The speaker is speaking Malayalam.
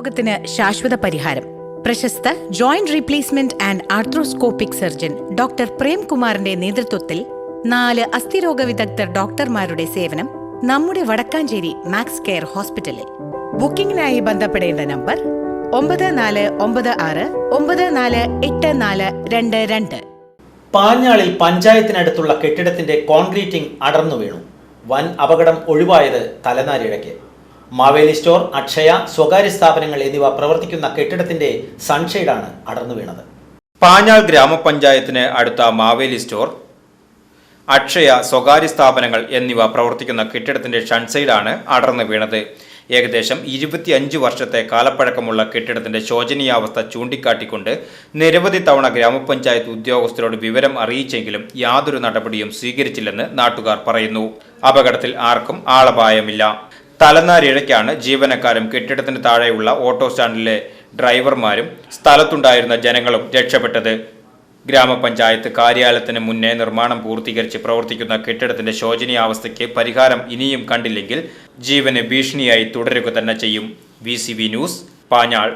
രോഗത്തിന് ശാശ്വത പരിഹാരം. പ്രശസ്ത joint replacement and arthroscopic surgeon doctor പ്രേംകുമാറിന്റെ നേതൃത്വത്തിൽ നാല് അസ്ഥിരോഗ വിദഗ്ധർ ഡോക്ടർമാരുടെ സേവനം നമ്മുടെ വടക്കാഞ്ചേരി മാക്സ് കെയർ ഹോസ്പിറ്റലിൽ. ബുക്കിംഗിനായി ബന്ധപ്പെടേണ്ട നമ്പർ ഒമ്പത് നാല് ഒമ്പത് ആറ് ഒമ്പത് നാല് എട്ട് നാല് രണ്ട് രണ്ട്. പാഞ്ഞാളിൽ പഞ്ചായത്തിനടുത്തുള്ള കെട്ടിടത്തിന്റെ കോൺക്രീറ്റിംഗ് അടർന്നു വീണു. വൻ അപകടം ഒഴിവായത് തലനാരിഴയ്ക്ക്. മാവേലി സ്റ്റോർ അക്ഷയ സ്വകാര്യ സ്ഥാപനങ്ങൾ എന്നിവ പ്രവർത്തിക്കുന്ന കെട്ടിടത്തിന്റെ സൺഷെയ്ഡാണ് അടർന്നു വീണത്. പാഞ്ഞാൾ ഗ്രാമപഞ്ചായത്തിന് അടുത്ത മാവേലി സ്റ്റോർ അക്ഷയ സ്വകാര്യ സ്ഥാപനങ്ങൾ എന്നിവ പ്രവർത്തിക്കുന്ന കെട്ടിടത്തിന്റെ ഷൺസൈഡാണ് അടർന്നു വീണത്. ഏകദേശം ഇരുപത്തിയഞ്ച് വർഷത്തെ കാലപ്പഴക്കമുള്ള കെട്ടിടത്തിന്റെ ശോചനീയാവസ്ഥ ചൂണ്ടിക്കാട്ടിക്കൊണ്ട് നിരവധി തവണ ഗ്രാമപഞ്ചായത്ത് ഉദ്യോഗസ്ഥരോട് വിവരം അറിയിച്ചെങ്കിലും യാതൊരു നടപടിയും സ്വീകരിച്ചില്ലെന്ന് നാട്ടുകാർ പറയുന്നു. അപകടത്തിൽ ആർക്കും ആളപായമില്ല. തലനാരിഴയ്ക്കാണ് ജീവനക്കാരും കെട്ടിടത്തിന് താഴെയുള്ള ഓട്ടോ സ്റ്റാൻഡിലെ ഡ്രൈവർമാരും സ്ഥലത്തുണ്ടായിരുന്ന ജനങ്ങളും രക്ഷപ്പെട്ടത്. ഗ്രാമപഞ്ചായത്ത് കാര്യാലയത്തിന് മുന്നേ നിർമ്മാണം പൂർത്തീകരിച്ച് പ്രവർത്തിക്കുന്ന കെട്ടിടത്തിന്റെ ശോചനീയാവസ്ഥയ്ക്ക് പരിഹാരം ഇനിയും കണ്ടില്ലെങ്കിൽ ജീവന് ഭീഷണിയായി തുടരുക തന്നെ ചെയ്യും. V news Panjal.